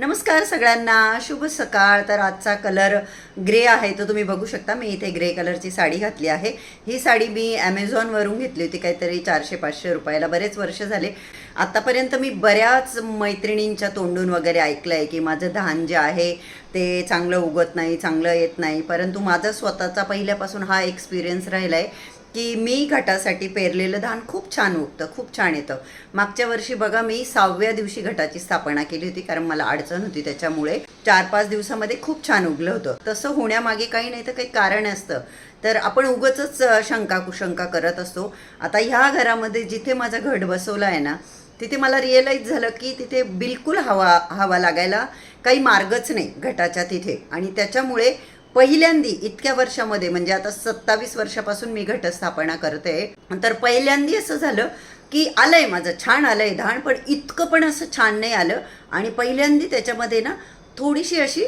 नमस्कार सगळ्यांना. शुभ सकाळ. तर आजचा कलर ग्रे आहे तो तुम्ही बघू शकता. मी इथे ग्रे कलरची साडी घातली आहे. ही साडी मी ॲमेझॉनवरून घेतली होती काहीतरी चारशे पाचशे रुपयाला. बरेच वर्ष झाले. आत्तापर्यंत मी बऱ्याच मैत्रिणींच्या तोंडून वगैरे ऐकलं आहे की माझं धान जे आहे ते चांगलं उगत नाही चांगलं येत नाही. परंतु माझा स्वतःचा पहिल्यापासून हा एक्सपिरियन्स राहिला आहे की मी घटासाठी पेरलेलं धान खूप छान उगतं खूप छान येतं. मागच्या वर्षी बघा मी सहाव्या दिवशी घटाची स्थापना केली होती कारण मला अडचण होती त्याच्यामुळे चार पाच दिवसामध्ये खूप छान उगलं होतं. तसं होण्यामागे काही नाही तर काही कारण असतं. तर आपण उगच शंका कुशंका करत असतो. आता ह्या घरामध्ये जिथे माझा घट बसवला आहे ना तिथे मला रिअलाईज झालं की तिथे बिलकुल हवा हवा लागायला काही मार्गच नाही घटाच्या तिथे. आणि त्याच्यामुळे पहिल्यांदी इतक्या वर्षामध्ये म्हणजे आता सत्तावीस वर्षापासून मी घटस्थापना करते तर पहिल्यांदी असं झालं की आलंय माझं छान आलंय धाण पण इतकं पण असं छान नाही आलं. आणि पहिल्यांदी त्याच्यामध्ये ना थोडीशी अशी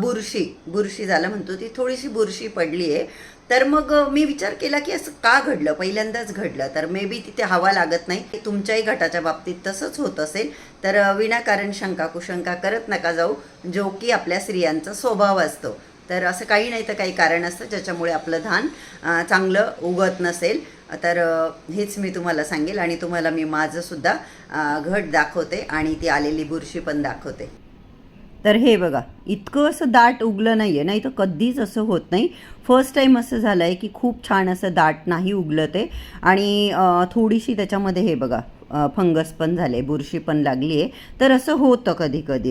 बुरशी बुरशी झालं म्हणतो ती थोडीशी बुरशी पडली आहे तर मग मी विचार केला की असं का घडलं? पहिल्यांदाच घडलं. तर मे बी तिथे हवा लागत नाही. तुमच्याही घटाच्या बाबतीत तसंच होत असेल. तर विनाकारण शंका कुशंका करत नका जाऊ. जो की आपल्या स्त्रियांचा स्वभाव असतो. तर असं काही नाही तर काही कारण असतं ज्याच्यामुळे आपलं धान चांगलं उगत नसेल. तर हेच मी तुम्हाला सांगेल आणि तुम्हाला मी माझंसुद्धा घट दाखवते आणि ती आलेली बुरशी पण दाखवते. तर हे बघा इतकं असं दाट उगलं नाही आहे नाही तर कधीच असं होत नाही. फर्स्ट टाईम असं झालं आहे की खूप छान असं दाट नाही उगलं ते. आणि थोडीशी त्याच्यामध्ये हे बघा फंगस पण झाले बुरशी पण लागली आहे तर असं होतं कधी कधी